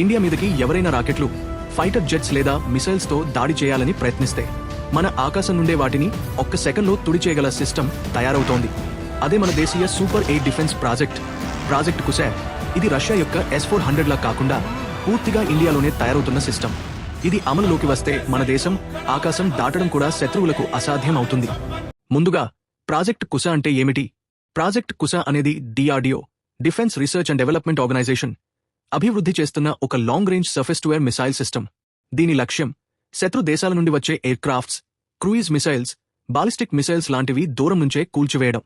India మీదకి ఎవరైనా రాకెట్లు fighter jets లేదా మిసైల్స్తో దాడి చేయాలని ప్రయత్నిస్తే మన ఆకాశం నుండే వాటిని ఒక్క సెకండ్లో తుడి చేయగల సిస్టమ్ తయారవుతోంది. అదే మన దేశీయ super eight defence project. Project కుసే ఇది రష్యా యొక్క ఎస్ ఫోర్ హండ్రెడ్ లా కాకుండా పూర్తిగా ఇండియాలోనే తయారవుతున్న సిస్టమ్. ఇది అమలులోకి వస్తే మన దేశం ఆకాశం దాటడం కూడా శత్రువులకు అసాధ్యం అవుతుంది. ముందుగా ప్రాజెక్ట్ కుస అంటే ఏమిటి? ప్రాజెక్ట్ కుస అనేది DRDO defence research and development organisation అభివృద్ధి చేస్తున్న ఒక long range surface to air missile system దీని లక్ష్యం శత్రు దేశాల నుండి వచ్చే aircrafts cruise missiles ballistic missiles లాంటివి దూరం నుంచే కూల్చివేయడం.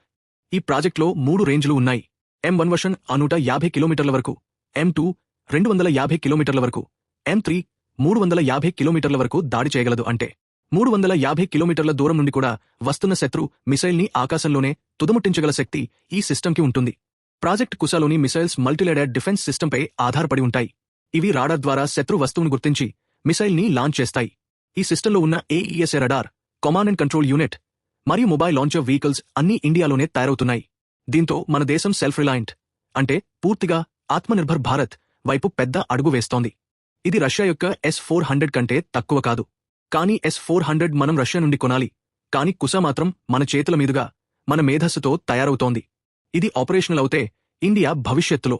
ఈ ప్రాజెక్టులో మూడు రేంజ్లు ఉన్నాయి. ఎం వన్ వర్షన్ నూట యాభై కిలోమీటర్ల వరకు ఎం టూ రెండు వందల యాభై కిలోమీటర్ల వరకు ఎం త్రీ మూడు వందల యాభై కిలోమీటర్ల వరకు దాడి చేయగలదు అంటే. మూడు వందల యాభై కిలోమీటర్ల దూరం నుండి కూడా వస్తున్న శత్రు మిసైల్ని ఆకాశంలోనే తుదముట్టించగల శక్తి ఈ సిస్టంకి ఉంటుంది. ప్రాజెక్ట్ కుసలోని మిసైల్స్ మల్టీలేడర్ డిఫెన్స్ సిస్టంపై ఆధారపడి ఉంటాయి. ఇవి రాడార్ ద్వారా శత్రు వస్తువును గుర్తించి మిసైల్ని లాంచ్ చేస్తాయి. ఈ సిస్టంలో ఉన్న AESA radar command and control unit మరియు మొబైల్ లాంచర్ వెహికల్స్ అన్నీ ఇండియాలోనే తయారవుతున్నాయి. దీంతో మన దేశం సెల్ఫ్ రిలయంట్ అంటే పూర్తిగా ఆత్మనిర్భర్ భారత్ వైపు పెద్ద అడుగు వేస్తోంది. ఇది రష్యా యొక్క ఎస్ ఫోర్ హండ్రెడ్ కంటే తక్కువ కాదు. కానీ ఎస్ ఫోర్ హండ్రెడ్ మనం రష్యా నుండి కొనాలి. కానీ కుస మాత్రం మన చేతుల మీదుగా మన మేధస్సుతో తయారవుతోంది. ఇది ఆపరేషనల్ అవుతే ఇండియా భవిష్యత్తులో.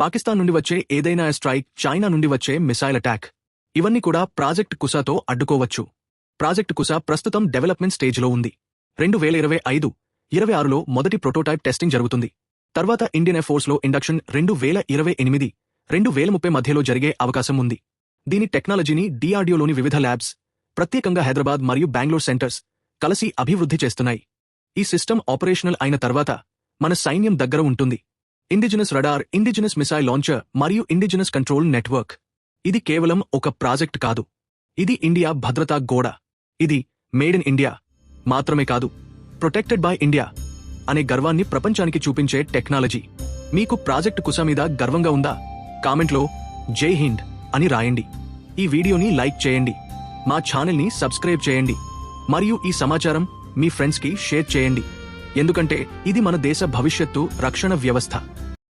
పాకిస్తాన్ నుండి వచ్చే ఏదైనా స్ట్రైక్ చైనా నుండి వచ్చే మిసైల్ అటాక్. ఇవన్నీ కూడా ప్రాజెక్ట్ కుసాతో అడ్డుకోవచ్చు. ప్రాజెక్ట్ కుసా ప్రస్తుతం డెవలప్మెంట్ స్టేజ్లో ఉంది. రెండు వేల ఇరవై ఐదు ఇరవై ఆరులో మొదటి ప్రోటోటైప్ టెస్టింగ్ జరుగుతుంది. తర్వాత ఇండియన్ ఎయిర్ఫోర్స్లో ఇండక్షన్ రెండు వేల ఇరవై ఎనిమిది రెండు వేల ముప్పై మధ్యలో జరిగే అవకాశం ఉంది. దీని టెక్నాలజీని డిఆర్డీఓలోని వివిధ ల్యాబ్స్ ప్రత్యేకంగా హైదరాబాద్ మరియు బెంగళూరు సెంటర్స్ కలిసి అభివృద్ధి చేస్తున్నాయి. ఈ సిస్టమ్ ఆపరేషనల్ అయిన తర్వాత మన సైన్యం దగ్గర ఉంటుంది. Indigenous radar indigenous missile launcher మరియు ఇండిజినస్ కంట్రోల్ నెట్వర్క్. ఇది కేవలం ఒక ప్రాజెక్ట్ కాదు. ఇది ఇండియా భద్రతా గోడ. ఇది మేడ్ ఇన్ ఇండియా మాత్రమే కాదు. ప్రొటెక్టెడ్ బై ఇండియా అనే గర్వాన్ని ప్రపంచానికి చూపించే టెక్నాలజీ. మీకు ప్రాజెక్ట్ కుస మీద గర్వంగా ఉందా? కామెంట్లో జై హింద్ అని రాయండి. ఈ వీడియోని లైక్ చేయండి. మా ఛానల్ని సబ్స్క్రైబ్ చేయండి. మరియు ఈ సమాచారం మీ ఫ్రెండ్స్కి షేర్ చేయండి. ఎందుకంటే ఇది మన దేశ భవిష్యత్తు రక్షణ వ్యవస్థ.